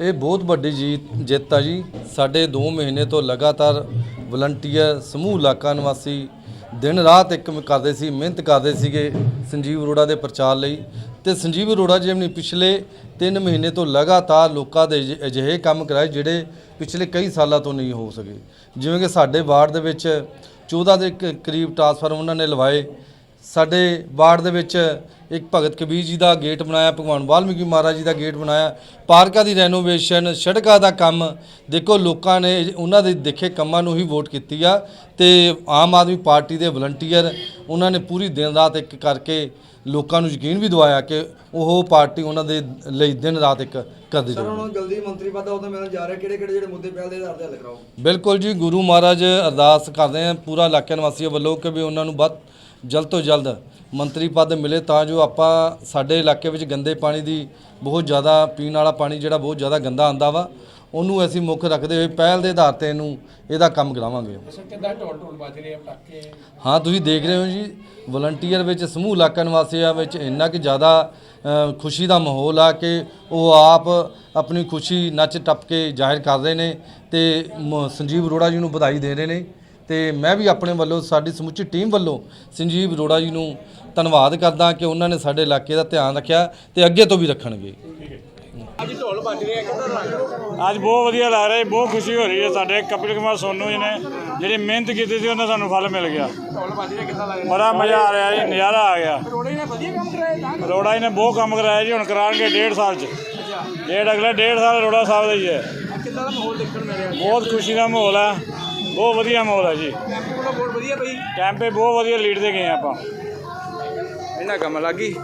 ਇਹ ਬਹੁਤ ਵੱਡੀ ਜੀਤ ਜਿੱਤ ਆ ਜੀ। ਸਾਡੇ 2 ਮਹੀਨੇ ਤੋਂ ਲਗਾਤਾਰ ਵਲੰਟੀਅਰ ਸਮੂਹ ਇਲਾਕਾ ਨਿਵਾਸੀ ਦਿਨ ਰਾਤ ਇੱਕ ਕਰਦੇ ਸੀ, ਮਿਹਨਤ ਕਰਦੇ ਸੀਗੇ ਸੰਜੀਵ ਅਰੋੜਾ ਦੇ ਪ੍ਰਚਾਰ ਲਈ। ਤੇ ਸੰਜੀਵ ਅਰੋੜਾ ਜੀ ਨੇ ਪਿਛਲੇ 3 ਮਹੀਨੇ ਤੋਂ ਲਗਾਤਾਰ ਲੋਕਾਂ ਦੇ ਅਜਿ- ਅਜਿਹੇ ਕੰਮ ਕਰਾਏ ਜਿਹੜੇ ਪਿਛਲੇ ਕਈ ਸਾਲਾਂ ਤੋਂ ਨਹੀਂ ਹੋ ਸਕੇ। ਜਿਵੇਂ ਕਿ ਸਾਡੇ ਵਾਰਡ ਦੇ ਵਿੱਚ 14 ਦੇ ਕ- ਕਰੀਬ ਟ੍ਰਾਂਸਫਾਰਮ ਉਹਨਾਂ ਨੇ ਲਵਾਏ। ਸਾਡੇ ਵਾਰਡ ਦੇ ਵਿੱਚ ਇੱਕ ਭਗਤ ਕਬੀਰ ਜੀ ਦਾ ਗੇਟ ਬਣਾਇਆ ਭਗਵਾਨ ਵਾਲਮੀਕੀ ਮਹਾਰਾਜ ਜੀ ਦਾ ਗੇਟ ਬਣਾਇਆ। ਪਾਰਕਾਂ ਦੀ ਰੈਨੋਵੇਸ਼ਨ ਸੜਕਾਂ ਦਾ ਕੰਮ ਦੇਖੋ ਲੋਕਾਂ ਨੇ ਉਹਨਾਂ ਦੇ ਦੇਖੇ ਕੰਮਾਂ ਨੂੰ ਹੀ ਵੋਟ ਕੀਤੀ ਆ ਤੇ ਆਮ ਆਦਮੀ ਪਾਰਟੀ ਦੇ ਵਲੰਟੀਅਰ ਉਹਨਾਂ ਨੇ ਪੂਰੀ ਦਿਨ ਰਾਤ ਇੱਕ ਕਰਕੇ ਲੋਕਾਂ ਨੂੰ ਯਕੀਨ ਵੀ ਦਿਵਾਇਆ ਕਿ ਉਹ ਪਾਰਟੀ ਉਹਨਾਂ ਦੇ ਲਈ ਦਿਨ ਰਾਤ ਇੱਕ ਕਰਦੀ ਸਰ ਰਹੂਗੀ। ਹੁਣ ਜਲਦੀ ਮੰਤਰੀ ਪਦ ਉਹਦਾ ਮਿਲਣ ਜਾ ਰਿਹਾ ਕਿਹੜੇ ਕਿਹੜੇ ਜਿਹੜੇ ਮੁੱਦੇ ਪਹਿਲ ਦੇ ਆਧਾਰ ਤੇ ਹੱਲ ਕਰਾਓ? ਬਿਲਕੁਲ ਜੀ ਗੁਰੂ ਮਹਾਰਾਜ ਅਰਦਾਸ ਕਰਦੇ ਆ ਪੂਰਾ ਇਲਾਕਾ ਨਿਵਾਸੀਆਂ ਵੱਲੋਂ ਕਿ ਵੀ ਉਹਨਾਂ ਨੂੰ ਵੱਧ ਜਲਦ ਤੋਂ ਜਲਦ ਮੰਤਰੀ ਪਦ ਮਿਲੇ ਤਾਂ ਜੋ ਆਪਾਂ ਸਾਡੇ ਇਲਾਕੇ ਵਿੱਚ ਗੰਦੇ ਪਾਣੀ ਦੀ ਬਹੁਤ ਜ਼ਿਆਦਾ ਪੀਣ ਵਾਲਾ ਪਾਣੀ ਜਿਹੜਾ ਬਹੁਤ ਜ਼ਿਆਦਾ ਗੰਦਾ ਆਂਦਾ ਵਾ ਉਹਨੂੰ ਅਸੀਂ ਮੁੱਖ ਰੱਖਦੇ ਹੋਏ ਪਹਿਲ ਦੇ ਆਧਾਰ ਤੇ ਇਹਨੂੰ ਇਹਦਾ ਕੰਮ ਕਰਾਵਾਂਗੇ। ਸਰ ਕਿੱਦਾਂ ਢੋਲ ਢੋਲ ਵੱਜ ਰਹੇ ਆ ਪਟਾਕੇ? ਹਾਂ ਤੁਸੀਂ ਦੇਖ ਰਹੇ ਹੋ ਜੀ ਵਲੰਟੀਅਰ ਵਿੱਚ ਸਮੂਹ ਇਲਾਕਾ ਨਿਵਾਸੀਆਂ ਵਿੱਚ ਇੰਨਾ ਕਿ ਜ਼ਿਆਦਾ ਖੁਸ਼ੀ ਦਾ ਮਾਹੌਲ ਆ ਕਿ ਉਹ ਆਪ ਆਪਣੀ ਖੁਸ਼ੀ ਨੱਚ ਟੱਪ ਕੇ ਜ਼ਾਹਿਰ ਕਰ ਰਹੇ ਨੇ ਤੇ ਸੰਜੀਵ ਅਰੋੜਾ ਜੀ ਨੂੰ ਵਧਾਈ ਦੇ ਰਹੇ ਨੇ। ਤੇ ਮੈਂ ਵੀ ਆਪਣੇ ਵੱਲੋਂ ਸਾਡੀ ਸਮੁੱਚੀ ਟੀਮ ਵੱਲੋਂ ਸੰਜੀਵ ਅਰੋੜਾ ਜੀ ਨੂੰ ਧੰਨਵਾਦ ਕਰਦਾ ਕਿ ਉਹਨਾਂ ਨੇ ਸਾਡੇ ਇਲਾਕੇ ਦਾ ਧਿਆਨ ਰੱਖਿਆ ਤੇ ਅੱਗੇ ਤੋਂ ਵੀ ਰੱਖਣਗੇ। ਅੱਜ ਢੋਲ ਵੱਜ ਰਹੇ ਕਿੱਦਾਂ ਲੱਗ ਅੱਜ ਬਹੁਤ ਵਧੀਆ ਲੱਗ ਰਿਹਾ ਜੀ ਬਹੁਤ ਖੁਸ਼ੀ ਹੋ ਰਹੀ ਹੈ ਸਾਡੇ ਕਪਿਲ ਕੁਮਾਰ ਸੋਨੂ ਜੀ ਨੇ ਜਿਹੜੀ ਮਿਹਨਤ ਕੀਤੀ ਸੀ ਉਹਨਾਂ ਸਾਨੂੰ ਫਲ ਮਿਲ ਗਿਆ। ਢੋਲ ਵੱਜ ਰਹੇ ਕਿੱਦਾਂ ਲੱਗ ਰਿਹਾ? ਬੜਾ ਮਜ਼ਾ ਆ ਰਿਹਾ ਜੀ ਨਜ਼ਾਰਾ ਆ ਗਿਆ। ਰੋੜੇ ਨੇ ਵਧੀਆ ਕੰਮ ਕਰਾਇਆ ਤਾਂ ਅਰੋੜਾ ਜੀ ਨੇ ਬਹੁਤ ਕੰਮ ਕਰਾਇਆ ਜੀ ਹੁਣ ਕਰਾਉਣਗੇ ਡੇਢ ਸਾਲ ਚ। ਡੇਢ ਅਗਲੇ ਡੇਢ ਸਾਲ ਅਰੋੜਾ ਸਾਹਿਬ ਦਾ ਹੀ ਹੈ। ਕਿੱਦਾਂ ਦਾ ਮਾਹੌਲ ਦੇਖਣ ਮਿਲ ਰਿਹਾ। ਬਹੁਤ ਖੁਸ਼ੀ ਦਾ ਮਾਹੌਲ ਹੈ ਬਹੁਤ ਵਧੀਆ ਮਾਹੌਲ ਹੈ ਜੀ। ਟੈਂਪੂ ਕੋਲ ਬਹੁਤ ਵਧੀਆ ਬਈ। ਕੈਂਪੇ ਬਹੁਤ ਵਧੀਆ ਲੀਡ ਤੇ ਗਏ ਆਪਾਂ। ਇਹਨਾਂ ਕੰਮ ਲੱਗੀ